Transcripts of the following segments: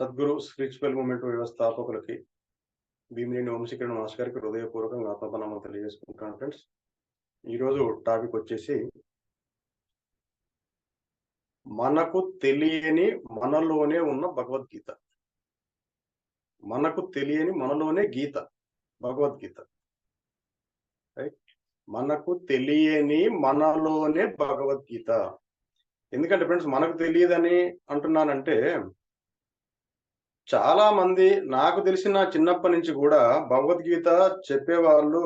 Sadhguru spiritual movement వ్యవస్థాపకులకి భీమినేని వంశీకరణ మాస్ గారికి హృదయపూర్వకంగా ఆత్మపనామం తెలియజేసుకుంటాను ఫ్రెండ్స్. ఈరోజు టాపిక్ వచ్చేసి మనకు తెలియని మనలోనే ఉన్న భగవద్గీత. మనకు తెలియని మనలోనే గీత భగవద్గీత. రైట్? మనకు తెలియని మనలోనే భగవద్గీత. ఎందుకంటే ఫ్రెండ్స్ మనకు తెలియదని అంటున్నానంటే చాలా మంది నాకు తెలిసిన చిన్నప్పటి నుంచి కూడా భగవద్గీత చెప్పేవాళ్ళు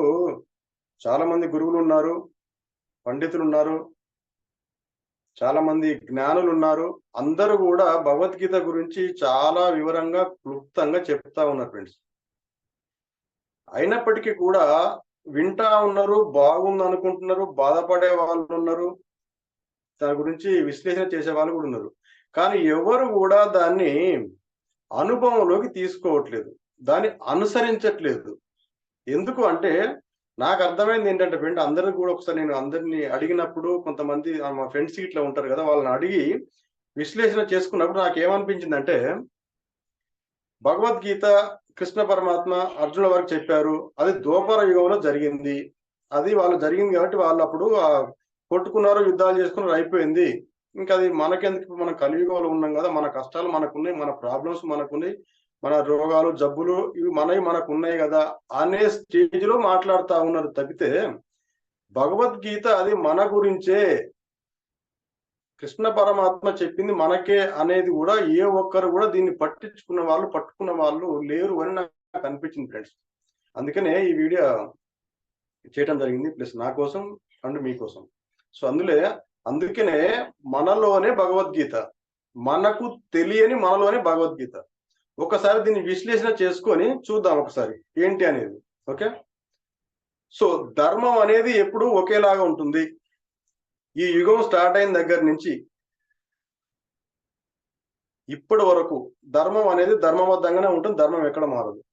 చాలా మంది గురువులు ఉన్నారు పండితులు ఉన్నారు చాలా మంది జ్ఞానులు ఉన్నారు. అందరూ కూడా భగవద్గీత గురించి చాలా వివరంగా క్లుప్తంగా చెప్తా ఉన్నారు ఫ్రెండ్స్. అయినప్పటికీ కూడా వింటా ఉన్నారు బాగుంది అనుకుంటున్నారు బాధపడే వాళ్ళు ఉన్నారు. దాని గురించి విశ్లేషణ చేసే వాళ్ళు కూడా ఉన్నారు. కానీ ఎవరు కూడా దాన్ని అనుభవంలోకి తీసుకోవట్లేదు. దాన్ని అనుసరించట్లేదు. ఎందుకు అంటే నాకు అర్థమైంది ఏంటంటే ఫ్రెండ్ అందరిని కూడా ఒకసారి నేను అందరిని అడిగినప్పుడు కొంతమంది మా ఫ్రెండ్స్ ఇట్లా ఉంటారు కదా వాళ్ళని అడిగి విశ్లేషణ చేసుకున్నప్పుడు నాకు ఏమనిపించిందంటే భగవద్గీత కృష్ణ పరమాత్మ అర్జున వారికి చెప్పారు అది దోపర యుగంలో జరిగింది. అది వాళ్ళు జరిగింది కాబట్టి వాళ్ళు అప్పుడు కొట్టుకున్నారు యుద్ధాలు చేసుకున్నారు అయిపోయింది. ఇంకా అది మనకెందుకు? మనం కలియుగంలో ఉన్నాం కదా మన కష్టాలు మనకున్నాయి మన ప్రాబ్లమ్స్ మనకున్నాయి మన రోగాలు జబ్బులు ఇవి మనవి మనకు ఉన్నాయి కదా అనే స్టేజ్లో మాట్లాడుతూ ఉన్నారు. తప్పితే భగవద్గీత అది మన గురించే. కృష్ణ పరమాత్మ చెప్పింది మనకే అనేది కూడా ఏ ఒక్కరు కూడా దీన్ని పట్టించుకున్న వాళ్ళు పట్టుకున్న వాళ్ళు లేరు అని నాకు అనిపించింది ఫ్రెండ్స్ అందుకనే ఈ వీడియో చేయడం జరిగింది. ప్లస్ నా కోసం అండ్ మీకోసం సో అందులో అందుకనే మనలోనే భగవద్గీత. మనకు తెలియని మనలోనే భగవద్గీత. ఒకసారి దీన్ని విశ్లేషణ చేసుకొని చూద్దాం ఒకసారి ఏంటి అనేది. ఓకే? సో ధర్మం అనేది ఎప్పుడు ఒకేలాగా ఉంటుంది. ఈ యుగం స్టార్ట్ అయిన దగ్గర నుంచి ఇప్పటి వరకు ధర్మం అనేది ధర్మబద్ధంగానే ఉంటుంది ధర్మం ఎక్కడ మారదు.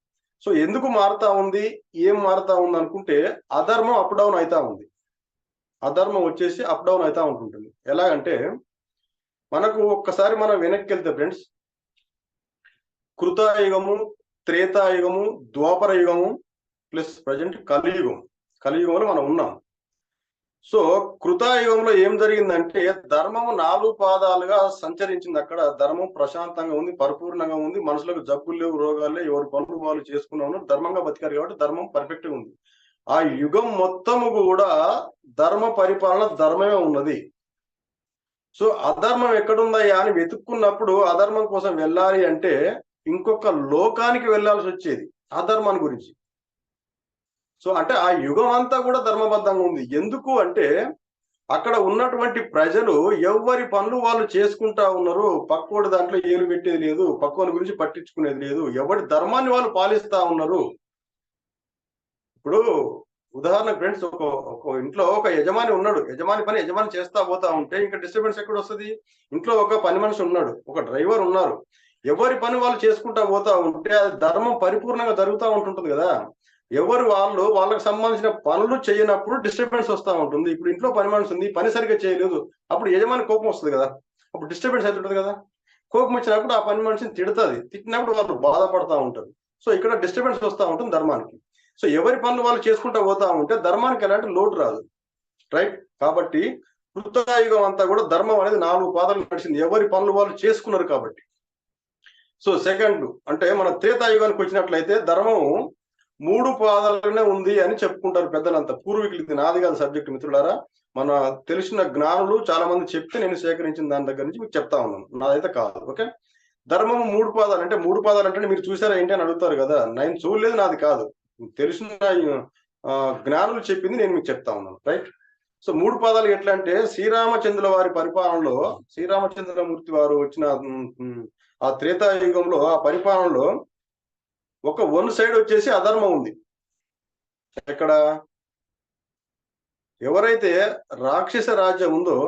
సో ఎందుకు మారుతా ఉంది ఏం మారుతా ఉంది అనుకుంటే అధర్మం అప్ డౌన్ అవుతా ఉంది. అధర్మం వచ్చేసి అప్ డౌన్ అవుతూ ఉంటుంటుంది. ఎలాగంటే మనకు ఒక్కసారి మనం వెనక్కి వెళ్తే ఫ్రెండ్స్ కృతాయుగము త్రేతాయుగము ద్వాపర యుగము ప్లస్ ప్రజెంట్ కలియుగం కలియుగంలో మనం ఉన్నాం. సో కృతాయుగంలో ఏం జరిగిందంటే ధర్మము నాలుగు పాదాలుగా సంచరించింది అక్కడ. ధర్మం ప్రశాంతంగా ఉంది పరిపూర్ణంగా ఉంది. మనుషులకు జబ్బులు లేవు రోగాలు ఎవరు పనులు వాళ్ళు చేసుకున్నాము ధర్మంగా బతికారు కాబట్టి ధర్మం పర్ఫెక్ట్గా ఉంది. ఆ యుగం మొత్తము కూడా ధర్మ పరిపాలన ధర్మమే ఉన్నది. సో అధర్మం ఎక్కడుందయ్యా అని వెతుక్కున్నప్పుడు అధర్మం కోసం వెళ్ళాలి అంటే ఇంకొక లోకానికి వెళ్ళాల్సి వచ్చేది అధర్మాన్ని గురించి. సో అంటే ఆ యుగం అంతా కూడా ధర్మబద్ధంగా ఉంది. ఎందుకు అంటే అక్కడ ఉన్నటువంటి ప్రజలు ఎవరి పనులు వాళ్ళు చేసుకుంటా ఉన్నారు పక్కోడి దాంట్లో ఏలు పెట్టేది లేదు పక్కోని గురించి పట్టించుకునేది లేదు ఎవరి ధర్మాన్ని వాళ్ళు పాలిస్తా ఉన్నారు ఇప్పుడు ఉదాహరణ ఫ్రెండ్స్ ఒక ఒక ఇంట్లో ఒక యజమాని ఉన్నాడు. యజమాని పని యజమాని చేస్తా పోతా ఉంటే ఇంకా డిస్టర్బెన్స్ ఎక్కడ వస్తుంది? ఇంట్లో ఒక పని మనిషి ఉన్నాడు. ఒక డ్రైవర్ ఉన్నారు. ఎవరి పని వాళ్ళు చేసుకుంటా పోతా ఉంటే అది ధర్మం పరిపూర్ణంగా జరుగుతూ ఉంటుంటుంది కదా. ఎవరు వాళ్ళు వాళ్ళకి సంబంధించిన పనులు చేయనప్పుడు డిస్టర్బెన్స్ వస్తూ ఉంటుంది. ఇప్పుడు ఇంట్లో పని మనిషి ఉంది పని సరిగ్గా చేయలేదు అప్పుడు యజమాని కోపం వస్తుంది కదా. అప్పుడు డిస్టర్బెన్స్ అవుతుంటుంది కదా. కోపం వచ్చినప్పుడు ఆ పని మనిషిని తిడుతుంది. తిట్టినప్పుడు వాళ్ళు బాధపడతా ఉంటారు. సో ఇక్కడ డిస్టర్బెన్స్ వస్తూ ఉంటుంది ధర్మానికి. సో ఎవరి పనులు వాళ్ళు చేసుకుంటూ పోతా ఉంటే ధర్మానికి ఎలాంటి లోటు రాదు. రైట్? కాబట్టి కృతయుగం అంతా కూడా ధర్మం అనేది నాలుగు పాదాలు నడిచింది. ఎవరి పనులు వాళ్ళు చేసుకున్నారు కాబట్టి. సో సెకండ్ అంటే మన త్రేతాయుగానికి వచ్చినట్లయితే ధర్మం మూడు పాదాలనే ఉంది అని చెప్పుకుంటారు పెద్దలంతా. పూర్వీకులు ఇది నాది కాదు సబ్జెక్ట్ మిత్రులారా. మన తెలిసిన జ్ఞానులు చాలా మంది చెప్తే నేను సేకరించిన దాని దగ్గర నుంచి మీకు చెప్తా ఉన్నాను. నాదైతే కాదు. ఓకే? ధర్మము మూడు పాదాలు అంటే మూడు పాదాలు అంటే మీరు చూసారా ఏంటి అని అడుగుతారు కదా. నేను చూడలేదు నాది కాదు. తెలిసిన జ్ఞానులు చెప్పింది నేను మీకు చెప్తా ఉన్నాను రైట్? సో మూడు పాదాలు ఎట్లా అంటే శ్రీరామచంద్రుల వారి పరిపాలనలో శ్రీరామచంద్రమూర్తి వారు వచ్చిన ఆ త్రేతాయుగంలో ఆ పరిపాలనలో ఒక వన్ సైడ్ వచ్చేసి అధర్మం ఉంది. ఎక్కడ? ఎవరైతే రాక్షస రాజ్యం ఉందో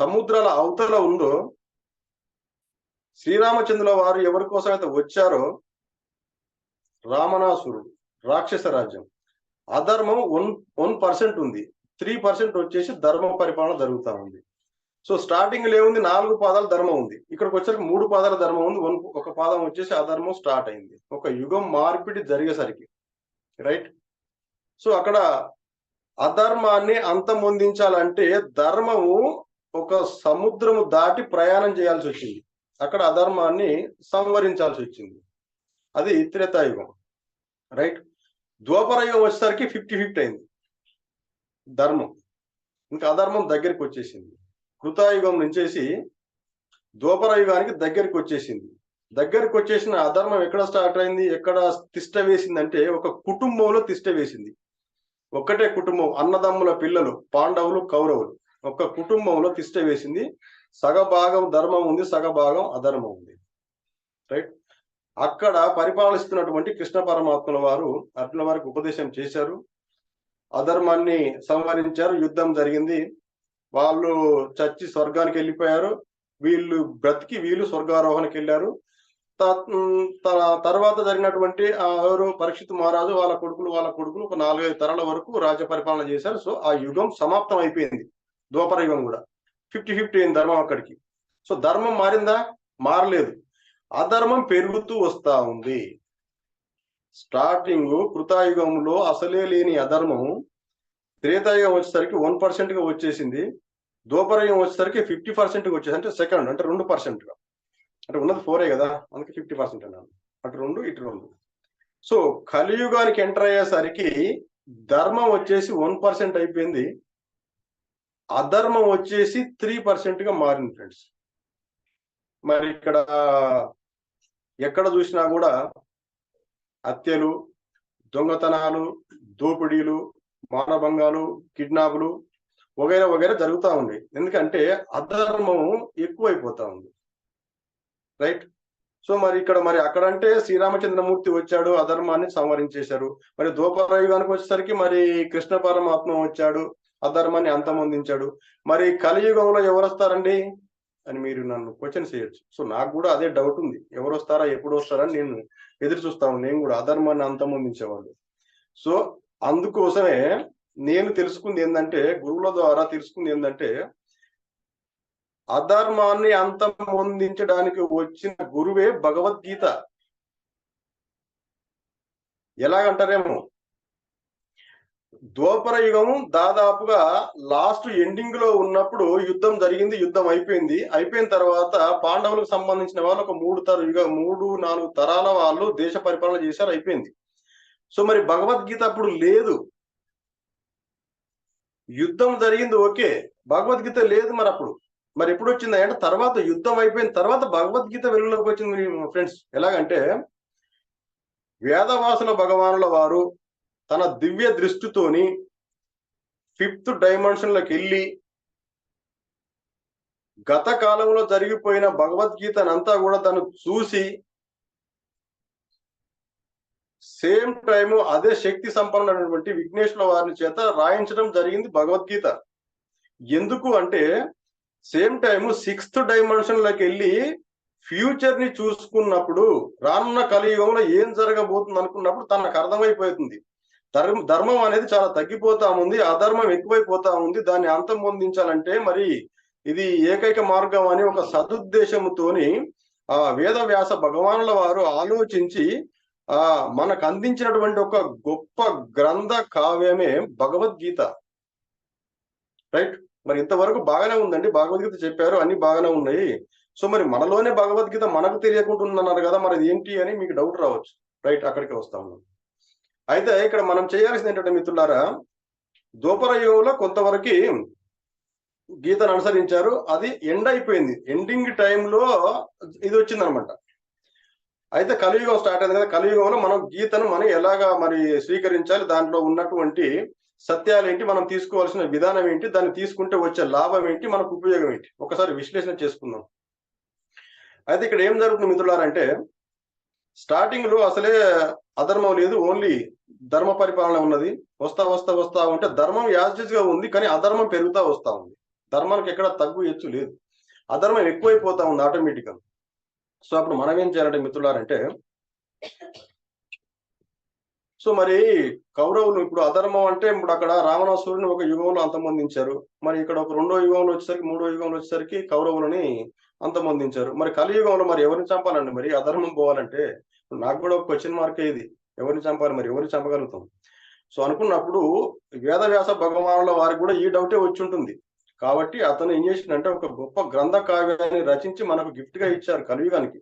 సముద్రాల అవతల ఉందో శ్రీరామచంద్రుల వారు ఎవరి కోసం అయితే వచ్చారో రామణాసురుడు రాక్షస రాజ్యం. అధర్మం వన్ వన్ పర్సెంట్ ఉంది. త్రీ పర్సెంట్ వచ్చేసి ధర్మ పరిపాలన జరుగుతూ ఉంది. సో స్టార్టింగ్లో ఏముంది? నాలుగు పాదాల ధర్మం ఉంది. ఇక్కడికి వచ్చేసరికి మూడు పాదాల ధర్మం ఉంది. వన్ ఒక పాదం వచ్చేసి అధర్మం స్టార్ట్ అయింది. ఒక యుగం మార్పిడి జరిగేసరికి. రైట్? సో అక్కడ అధర్మాన్ని అంతం పొందించాలంటే ధర్మము ఒక సముద్రము దాటి ప్రయాణం చేయాల్సి వచ్చింది. అక్కడ అధర్మాన్ని సంవరించాల్సి వచ్చింది. అది త్రేతాయుగం రైట్ ద్వాపరయుగం వచ్చేసరికి ఫిఫ్టీ ఫిఫ్టీ అయింది. ధర్మం. ఇంకా అధర్మం దగ్గరికి వచ్చేసింది. కృతాయుగం నుంచేసి ద్వాపరయుగానికి దగ్గరికి వచ్చేసింది. దగ్గరికి వచ్చేసిన అధర్మం ఎక్కడ స్టార్ట్ అయింది? ఎక్కడ తిష్ట వేసింది అంటే ఒక కుటుంబంలో తిష్ట వేసింది. ఒక్కటే కుటుంబం అన్నదమ్ముల పిల్లలు పాండవులు కౌరవులు. ఒక కుటుంబంలో తిష్ట వేసింది. సగభాగం ధర్మం ఉంది సగభాగం అధర్మం ఉంది. రైట్ అక్కడ పరిపాలిస్తున్నటువంటి కృష్ణ పరమాత్మల వారు అర్జున వారికి ఉపదేశం చేశారు. అధర్మాన్ని సంహరించారు. యుద్ధం జరిగింది. వాళ్ళు చచ్చి స్వర్గానికి వెళ్ళిపోయారు. వీళ్ళు బ్రతికి వీళ్ళు స్వర్గారోహణకి వెళ్ళారు. తర్వాత జరిగినటువంటి ఎవరు పరీక్షిత్ మహారాజు వాళ్ళ కొడుకులు వాళ్ళ కొడుకులు ఒక నాలుగైదు తరాల వరకు రాజ్య పరిపాలన చేశారు. సో ఆ యుగం సమాప్తం అయిపోయింది. ద్వాపర యుగం కూడా. ఫిఫ్టీ ఫిఫ్టీ అయింది ధర్మం అక్కడికి. సో ధర్మం మారిందా? మారలేదు. అధర్మం పెరుగుతూ వస్తా ఉంది. స్టార్టింగ్ కృతాయుగంలో అసలే లేని అధర్మం త్రేతాయుగం వచ్చేసరికి వన్ పర్సెంట్గా వచ్చేసింది. దోపరయుగం వచ్చేసరికి ఫిఫ్టీ పర్సెంట్ వచ్చేసి అంటే సెకండ్ అంటే రెండు పర్సెంట్గా అంటే ఉన్నది ఫోరే కదా అందుకే ఫిఫ్టీ పర్సెంట్ అన్నాను. అటు రెండు ఇటు రెండు. సో కలియుగానికి ఎంటర్ అయ్యేసరికి ధర్మం వచ్చేసి వన్ పర్సెంట్ అయిపోయింది. అధర్మం వచ్చేసి త్రీ పర్సెంట్గా మారింది ఫ్రెండ్స్. మరి ఇక్కడ ఎక్కడ చూసినా కూడా హత్యలు దొంగతనాలు దోపిడీలు మానభంగాలు కిడ్నాపులు వగైరా వగైరా జరుగుతూ ఉంది ఎందుకంటే అధర్మం ఎక్కువైపోతా ఉంది. రైట్ సో మరి ఇక్కడ మరి అక్కడంటే శ్రీరామచంద్రమూర్తి వచ్చాడు అధర్మాన్ని సంవరించేశారు. మరి యుగానికి వచ్చేసరికి మరి కృష్ణ పరమాత్మ వచ్చాడు అధర్మాన్ని అంతమొందించాడు. మరి కలియుగంలో ఎవరు వస్తారండి అని మీరు నన్ను క్వశ్చన్ చేయొచ్చు. సో నాకు కూడా అదే డౌట్ ఉంది. ఎవరు వస్తారా ఎప్పుడు వస్తారని నేను ఎదురు చూస్తాను నేను కూడా అధర్మాన్ని అంతమొందించేవాళ్ళు సో అందుకోసమే నేను తెలుసుకుంది ఏంటంటే గురువుల ద్వారా తెలుసుకుంది ఏంటంటే అధర్మాన్ని అంతమొందించడానికి వచ్చిన గురువే భగవద్గీత. ఎలాగంటారేమో? యుగం దాదాపుగా లాస్ట్ ఎండింగ్లో ఉన్నప్పుడు యుద్ధం జరిగింది యుద్ధం అయిపోయింది. అయిపోయిన తర్వాత పాండవులకు సంబంధించిన వాళ్ళు ఒక మూడు తర యుగ మూడు నాలుగు తరాల వాళ్ళు దేశ పరిపాలన చేశారు అయిపోయింది. సో మరి భగవద్గీత అప్పుడు లేదు. యుద్ధం జరిగింది ఓకే. భగవద్గీత లేదు మరి అప్పుడు. మరి ఎప్పుడు వచ్చింది అంటే తర్వాత యుద్ధం అయిపోయిన తర్వాత భగవద్గీత వెలుగులోకి వచ్చింది ఫ్రెండ్స్. ఎలాగంటే వేదవాసుల భగవానుల వారు తన దివ్య దృష్టితోని ఫిఫ్త్ డైమెన్షన్లకు వెళ్ళి గత కాలంలో జరిగిపోయిన భగవద్గీతనంతా కూడా తను చూసి సేమ్ టైం అదే శక్తి సంపన్నటువంటి విఘ్నేశ్వర వారిని చేత రాయించడం జరిగింది భగవద్గీత. ఎందుకు అంటే సేమ్ టైం సిక్స్త్ డైమెన్షన్లోకి వెళ్ళి ఫ్యూచర్ని చూసుకున్నప్పుడు రానున్న కలియుగంలో ఏం జరగబోతుంది అనుకున్నప్పుడు తనకు అర్థమైపోతుంది. ధర్మ ధర్మం అనేది చాలా తగ్గిపోతా ఉంది అధర్మం ఎక్కువైపోతా ఉంది. దాన్ని అంతం పొందించాలంటే మరి ఇది ఏకైక మార్గం అని ఒక సదుద్దేశముతోని ఆ వేద వ్యాస భగవానుల వారు ఆలోచించి ఆ మనకు అందించినటువంటి ఒక గొప్ప గ్రంథ కావ్యమే భగవద్గీత. రైట్? మరి ఇంతవరకు బాగానే ఉందండి. భగవద్గీత చెప్పారు అన్ని బాగానే ఉన్నాయి. సో మరి మనలోనే భగవద్గీత మనకు తెలియకుంటున్నారు కదా మరి ఏంటి అని మీకు డౌట్ రావచ్చు. రైట్? అక్కడికి వస్తాము. అయితే ఇక్కడ మనం చేయాల్సింది ఏంటంటే మిత్రులారా దోపర యుగంలో కొంతవరకు గీతను అనుసరించారు. అది ఎండ్ అయిపోయింది. ఎండింగ్ టైంలో ఇది వచ్చిందనమాట. అయితే కలియుగం స్టార్ట్ అయింది కదా. కలియుగంలో మనం గీతను మనం ఎలాగా మరి స్వీకరించాలి దాంట్లో ఉన్నటువంటి సత్యాలు ఏంటి మనం తీసుకోవాల్సిన విధానం ఏంటి దాన్ని తీసుకుంటే వచ్చే లాభం ఏంటి మనకు ఉపయోగం ఏంటి? ఒకసారి విశ్లేషణ చేసుకుందాం. అయితే ఇక్కడ ఏం జరుగుతుంది మిత్రులారంటే స్టార్టింగ్లో అసలే అధర్మం లేదు ఓన్లీ ధర్మ పరిపాలన ఉన్నది. వస్తా వస్తా వస్తా ఉంటే ధర్మం యాజిజ్గా ఉంది కానీ అధర్మం పెరుగుతా వస్తా ఉంది. ధర్మానికి ఎక్కడ తగ్గు ఎచ్చు లేదు. అధర్మం ఎక్కువైపోతా ఉంది ఆటోమేటిక్గా సో అప్పుడు మనం ఏం చేయాలంటే మిత్రులారంటే సో మరి కౌరవులు ఇప్పుడు అధర్మం అంటే ఇప్పుడు అక్కడ రావణాసురుని ఒక యుగంలో అంతమొందించారు. మరి ఇక్కడ ఒక రెండో యుగంలో వచ్చేసరికి మూడో యుగంలో వచ్చేసరికి కౌరవులని అంతమొందించారు. మరి కలియుగంలో మరి ఎవరిని చంపాలండి మరి? అధర్మం పోవాలంటే నాకు కూడా ఒక క్వశ్చన్ మార్క్ ఇది. ఎవరిని చంపాలి? మరి ఎవరిని చంపగలుగుతాం? సో అనుకున్నప్పుడు వేదవ్యాస భగవానుల వారికి కూడా ఈ డౌటే వచ్చి ఉంటుంది కాబట్టి అతను ఏం చేసిందంటే ఒక గొప్ప గ్రంథ కావ్యాన్ని రచించి మనకు గిఫ్ట్గా ఇచ్చారు కలియుగానికి.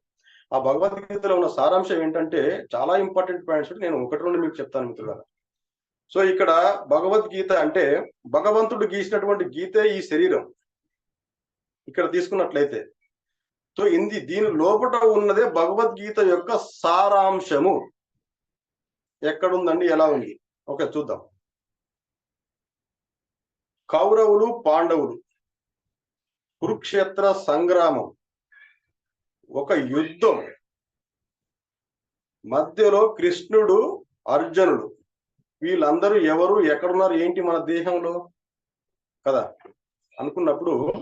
ఆ భగవద్గీతలో ఉన్న సారాంశం ఏంటంటే చాలా ఇంపార్టెంట్ పాయింట్స్ నేను ఒకటి నుండి మీకు చెప్తాను మిత్రులారా. సో ఇక్కడ భగవద్గీత అంటే భగవంతుడు గీసినటువంటి గీతే ఈ శరీరం. ఇక్కడ తీసుకున్నట్లయితే. సో ఇంది దీని లోపల ఉన్నదే భగవద్గీత యొక్క సారాంశము. ఎక్కడుందండి ఎలా ఉంది? ఓకే చూద్దాం. కౌరవులు పాండవులు. కురుక్షేత్ర సంగ్రామం. ఒక యుద్ధం. మధ్యలో కృష్ణుడు అర్జునుడు. వీళ్ళందరూ ఎవరు ఎక్కడున్నారు ఏంటి మన దేహంలో? కదా అనుకున్నప్పుడు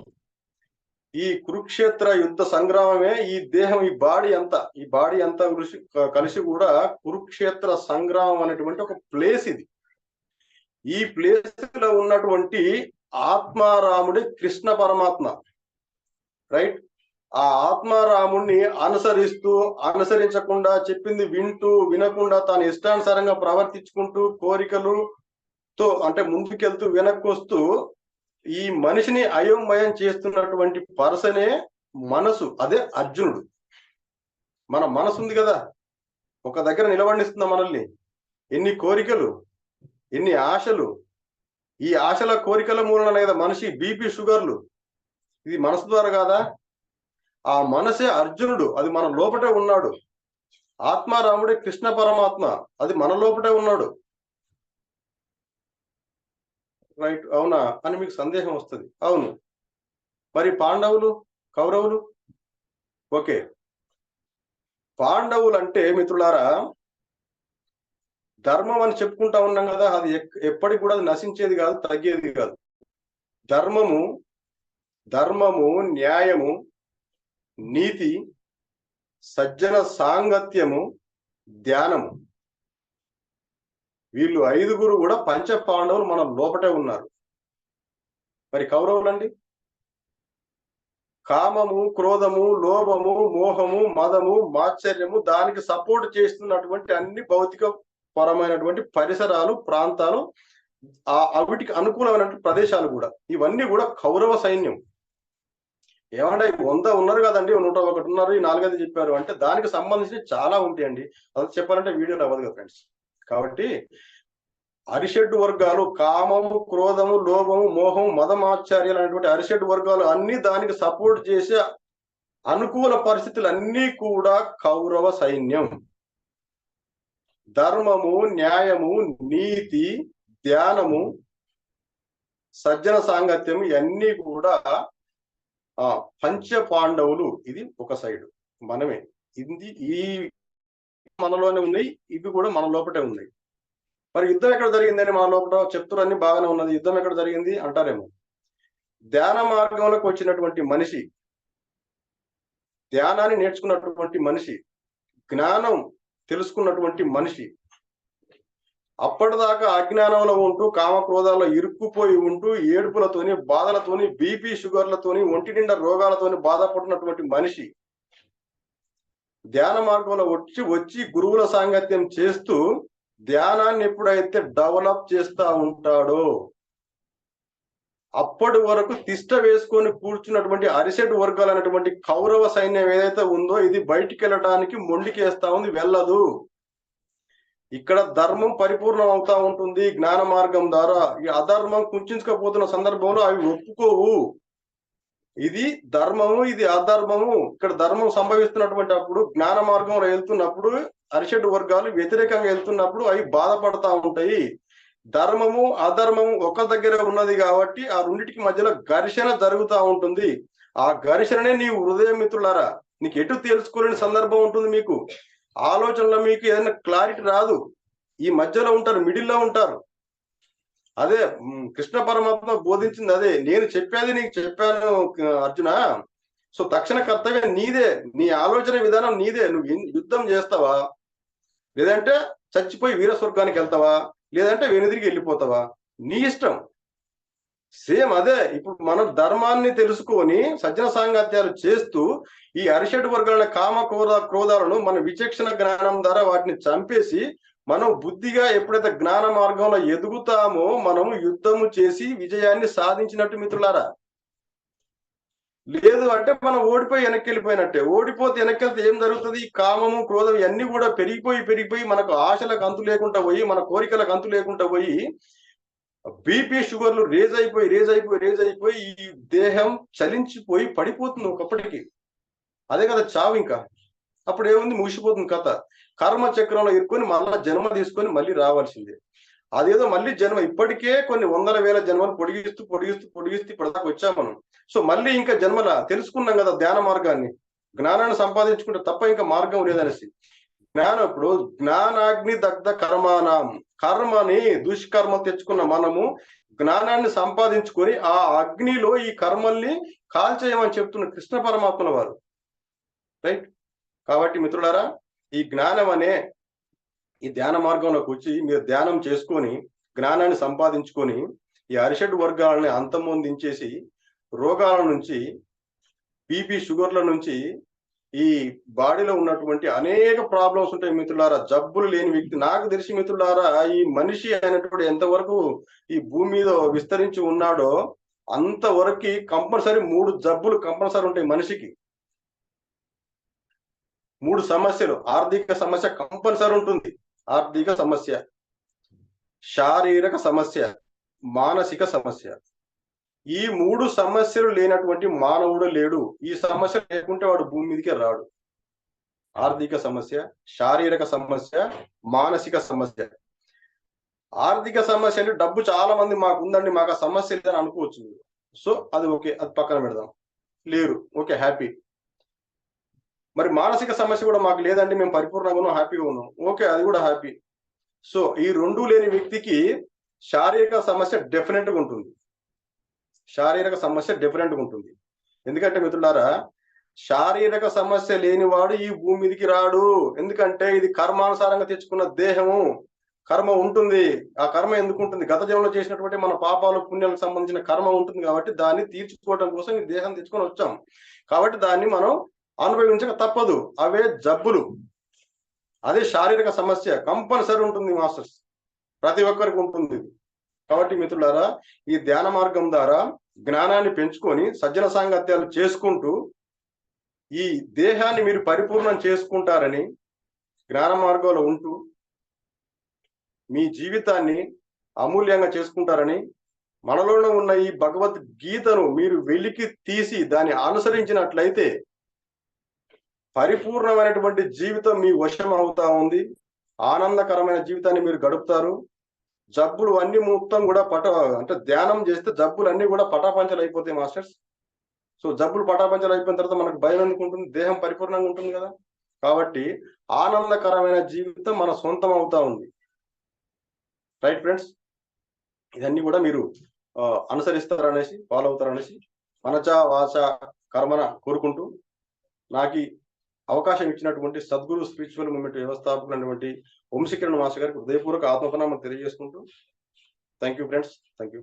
ఈ కురుక్షేత్ర యుద్ధ సంగ్రామమే ఈ దేహం ఈ బాడీ అంతా ఈ బాడీ అంతా కలిసి కలిసి కూడా కురుక్షేత్ర సంగ్రామం అనేటువంటి ఒక ప్లేస్ ఇది. ఈ ప్లేస్లో ఉన్నటువంటి ఆత్మారాముడి కృష్ణ పరమాత్మ రైట్? ఆ ఆత్మారాముణ్ణి అనుసరిస్తూ అనుసరించకుండా చెప్పింది వింటూ వినకుండా తాను ఇష్టానుసారంగా ప్రవర్తించుకుంటూ కోరికలు తో అంటే ముందుకెళ్తూ వెనక్కి వస్తూ ఈ మనిషిని అయోమయం చేస్తున్నటువంటి పర్సనే మనసు అదే అర్జునుడు. మన మనసు ఉంది కదా. ఒక దగ్గర నిలబడిస్తుందా మనల్ని. ఎన్ని కోరికలు ఎన్ని ఆశలు. ఈ ఆశల కోరికల మూలన లేదా మనిషి బీపీ షుగర్లు. ఇది మనసు ద్వారా కాదా? ఆ మనసే అర్జునుడు. అది మన లోపటే ఉన్నాడు. ఆత్మారాముడే కృష్ణ పరమాత్మ. అది మన లోపటే ఉన్నాడు. రైట్ అవునా? అని మీకు సందేహం వస్తుంది. అవును. మరి పాండవులు కౌరవులు? ఓకే. పాండవులు అంటే మిత్రులారా ధర్మం అని చెప్పుకుంటా ఉన్నాం కదా అది ఎప్పటికి కూడా అది నశించేది కాదు తగ్గేది కాదు. ధర్మము ధర్మము న్యాయము నీతి సజ్జన సాంగత్యము ధ్యానము. వీళ్ళు ఐదుగురు కూడా పంచ పాండవులు మన లోపటే ఉన్నారు. మరి కౌరవులండి? కామము క్రోధము లోభము మోహము మదము మాత్సర్యము దానికి సపోర్ట్ చేస్తున్నటువంటి అన్ని భౌతిక పరమైనటువంటి పరిసరాలు ప్రాంతాలు ఆ అవిటికి అనుకూలమైనటువంటి ప్రదేశాలు కూడా. ఇవన్నీ కూడా కౌరవ సైన్యం. ఏమంటే వంద ఉన్నారు కదండి నూట ఒకటి ఉన్నారు ఈ నాలుగైదు చెప్పారు అంటే దానికి సంబంధించి చాలా ఉంటాయండి. అది చెప్పాలంటే వీడియోలో అవ్వదు కదా ఫ్రెండ్స్. కాబట్టి అరిషడ్ వర్గాలు కామము క్రోధము లోభము మోహం మదమాచార్యాలు అనేటువంటి అరిషడ్ వర్గాలు అన్ని దానికి సపోర్ట్ చేసే అనుకూల పరిస్థితులు అన్నీ కూడా కౌరవ సైన్యం. ధర్మము న్యాయము నీతి ధ్యానము సజ్జన సాంగత్యం ఇవన్నీ కూడా ఆ పంచ పాండవులు. ఇది ఒక సైడ్ మనమే. ఇది ఈ మనలోనే ఉన్నాయి ఇవి కూడా మన లోపటే ఉన్నాయి. మరి యుద్ధం ఎక్కడ జరిగిందని మన లోపల చెప్తున్నారు అన్ని బాగానే ఉన్నది. యుద్ధం ఎక్కడ జరిగింది అంటారేమో. ధ్యాన మార్గంలోకి వచ్చినటువంటి మనిషి ధ్యానాన్ని నేర్చుకున్నటువంటి మనిషి జ్ఞానం తెలుసుకున్నటువంటి మనిషి అప్పటిదాకా అజ్ఞానంలో ఉంటూ కామక్రోధాల్లో ఇరుక్కుపోయి ఉంటూ ఏడుపులతోని బాధలతోని బీపీ షుగర్లతోని ఒంటి నిండా రోగాలతోని బాధపడినటువంటి మనిషి ధ్యాన మార్గంలో వచ్చి వచ్చి గురువుల సాంగత్యం చేస్తూ ధ్యానాన్ని ఎప్పుడైతే డెవలప్ చేస్తా ఉంటాడో అప్పటి వరకు తిష్ట వేసుకొని కూర్చున్నటువంటి అరిసెట్ వర్గాలు అనేటువంటి కౌరవ సైన్యం ఏదైతే ఉందో ఇది బయటికి వెళ్ళడానికి మొండికేస్తా ఉంది వెళ్ళదు. ఇక్కడ ధర్మం పరిపూర్ణం అవుతా ఉంటుంది జ్ఞాన మార్గం ద్వారా. ఈ అధర్మం కుంచుకపోతున్న సందర్భంలో అవి ఒప్పుకోవు. ఇది ధర్మము ఇది అధర్మము. ఇక్కడ ధర్మం సంభవిస్తున్నటువంటి అప్పుడు జ్ఞాన మార్గంలో వెళ్తున్నప్పుడు అరిషడ్ వర్గాలు వ్యతిరేకంగా వెళ్తున్నప్పుడు అవి బాధపడతా ఉంటాయి. ధర్మము అధర్మము ఒక దగ్గర ఉన్నది కాబట్టి ఆ రెండింటికి మధ్యలో ఘర్షణ జరుగుతూ ఉంటుంది. ఆ ఘర్షణనే నీ హృదయ మిత్రులారా నీకు ఎటు తెలుసుకోలేని సందర్భం ఉంటుంది మీకు. ఆలోచనలో మీకు ఏదైనా క్లారిటీ రాదు. ఈ మధ్యలో ఉంటారు మిడిల్లో ఉంటారు. అదే కృష్ణ పరమాత్మ బోధించింది అదే. నేను చెప్పేది నీకు చెప్పాను అర్జున. సో తక్షణ కర్తవ్యం నీదే. నీ ఆలోచన విధానం నీదే. నువ్వు యుద్ధం చేస్తావా? లేదంటే చచ్చిపోయి వీర స్వర్గానికి వెళ్తావా? లేదంటే వెనుదిరిగి వెళ్ళిపోతావా? నీ ఇష్టం. సేమ్ అదే. ఇప్పుడు మనం ధర్మాన్ని తెలుసుకొని సజ్జన సాంగత్యాలు చేస్తూ ఈ అరిషడ్ వర్గాల కామ క్రోధ క్రోధాలను మన విచక్షణ జ్ఞానం ద్వారా వాటిని చంపేసి మనం బుద్ధిగా ఎప్పుడైతే జ్ఞాన మార్గంలో ఎదుగుతామో మనం యుద్ధము చేసి విజయాన్ని సాధించినట్టు మిత్రులారా? లేదు అంటే మనం ఓడిపోయి వెనక్కి వెళ్ళిపోయినట్టే. ఓడిపోతే వెనక్కి వెళ్తే ఏం జరుగుతుంది? కామము క్రోధం ఇవన్నీ కూడా పెరిగిపోయి పెరిగిపోయి మనకు ఆశలకు అంతు లేకుండా పోయి మన కోరికలకు అంతు లేకుండా పోయి బీపీ షుగర్లు రేజ్ అయిపోయి రేజ్ అయిపోయి రేజ్ అయిపోయి ఈ దేహం చలించిపోయి పడిపోతుంది ఒకప్పటికి. అదే కదా చావు ఇంకా. అప్పుడు ఏముంది? ముగిసిపోతుంది కథ. కర్మ చక్రంలో ఇరుక్కొని మళ్ళా జన్మ తీసుకొని మళ్ళీ రావాల్సిందే. అదేదో మళ్ళీ జన్మ. ఇప్పటికే కొన్ని వందల వేల జన్మలు పొడిగిస్తూ పొడిగిస్తూ పొడిగిస్తూ ఇప్పటిదాకా వచ్చాం మనం. సో మళ్ళీ ఇంకా జన్మల తెలుసుకున్నాం కదా ధ్యాన మార్గాన్ని. జ్ఞానాన్ని సంపాదించుకుంటే తప్ప ఇంకా మార్గం లేదనేసి. జ్ఞానం ఇప్పుడు జ్ఞానాగ్ని దగ్ధ కర్మానం. కర్మని దుష్కర్మ తెచ్చుకున్న మనము జ్ఞానాన్ని సంపాదించుకొని ఆ అగ్నిలో ఈ కర్మల్ని కాల్చేయమని చెప్తున్న కృష్ణ పరమాత్మల వారు. రైట్? కాబట్టి మిత్రులారా ఈ జ్ఞానం అనే ఈ ధ్యాన మార్గంలోకి వచ్చి మీరు ధ్యానం చేసుకొని జ్ఞానాన్ని సంపాదించుకొని ఈ అరిషడ్ వర్గాలని అంతమొందించేసి రోగాల నుంచి బీపీ షుగర్ల నుంచి ఈ బాడీలో ఉన్నటువంటి అనేక ప్రాబ్లమ్స్ ఉంటాయి మిత్రులారా. జబ్బులు లేని వ్యక్తి నాకు తెలిసి మిత్రులారా ఈ మనిషి అయినటువంటి ఎంతవరకు ఈ భూమి మీద విస్తరించి ఉన్నాడో అంతవరకు కంపల్సరీ మూడు జబ్బులు కంపల్సరీ ఉంటాయి మనిషికి. మూడు సమస్యలు. ఆర్థిక సమస్య కంపల్సరీ ఉంటుంది. ఆర్థిక సమస్య. శారీరక సమస్య. మానసిక సమస్య. ఈ మూడు సమస్యలు లేనటువంటి మానవుడు లేడు. ఈ సమస్య లేకుంటే వాడు భూమి మీదకే రాడు. ఆర్థిక సమస్య శారీరక సమస్య మానసిక సమస్య. ఆర్థిక సమస్య అంటే డబ్బు చాలా మంది మాకు ఉందండి మాకు ఆ సమస్య లేదని అనుకోవచ్చు. సో అది ఓకే అది పక్కన పెడదాం. లేరు. Okay happy. మరి మానసిక సమస్య కూడా మాకు లేదండి మేము పరిపూర్ణంగా ఉన్నాం హ్యాపీగా ఉన్నాం. ఓకే అది కూడా హ్యాపీ. సో ఈ రెండు లేని వ్యక్తికి శారీరక సమస్య డెఫినెట్గా ఉంటుంది. శారీరక సమస్య డెఫినెట్గా ఉంటుంది. ఎందుకంటే మిత్రులారా శారీరక సమస్య లేనివాడు ఈ భూమి మీదకి రాడు. ఎందుకంటే ఇది కర్మానుసారంగా తెచ్చుకున్న దేహము. కర్మ ఉంటుంది. ఆ కర్మ ఎందుకు ఉంటుంది? గత జన్మలో చేసినటువంటి మన పాపాలు పుణ్యాలకు సంబంధించిన కర్మ ఉంటుంది కాబట్టి దాన్ని తీర్చుకోవడం కోసం ఈ దేహం తెచ్చుకొని వచ్చాం. కాబట్టి దాన్ని మనం అనుభవించక తప్పదు. అవే జబ్బులు. అదే శారీరక సమస్య. కంపల్సరీ ఉంటుంది మాస్టర్స్. ప్రతి ఒక్కరికి ఉంటుంది. కాబట్టి మిత్రులారా ఈ ధ్యాన మార్గం ద్వారా జ్ఞానాన్ని పెంచుకొని సజ్జన సాంగత్యాలు చేసుకుంటూ ఈ దేహాన్ని మీరు పరిపూర్ణం చేసుకుంటారని జ్ఞాన మార్గంలో ఉంటూ మీ జీవితాన్ని అమూల్యంగా చేసుకుంటారని మనలోనే ఉన్న ఈ భగవద్గీతను మీరు వెలికి తీసి దాన్ని అనుసరించినట్లయితే పరిపూర్ణమైనటువంటి జీవితం మీ వశం అవుతా ఉంది. ఆనందకరమైన జీవితాన్ని మీరు గడుపుతారు. జబ్బులు అన్ని మొత్తం కూడా పట అంటే ధ్యానం చేస్తే జబ్బులు అన్ని కూడా పటాపంచలు అయిపోతాయి మాస్టర్స్. సో జబ్బులు పటాపంచలు అయిపోయిన తర్వాత మనకు భయం ఎందుకుంటుంది దేహం పరిపూర్ణంగా ఉంటుంది కదా. కాబట్టి ఆనందకరమైన జీవితం మన సొంతం అవుతా ఉంది. రైట్ ఫ్రెండ్స్ ఇవన్నీ కూడా మీరు అనుసరిస్తారనేసి ఫాలో అవుతారనేసి మనచ వాచ కర్మన కోరుకుంటూ నాకు అవకాశం ఇచ్చినటువంటి సద్గురు స్పిరిచువల్ మూమెంట్ వ్యవస్థాపకులైనటువంటి వంశీకరణ మాస్టర్ గారికి హృదయపూర్వక ఆత్మపనామం తెలియజేసుకుంటూ thank you friends thank you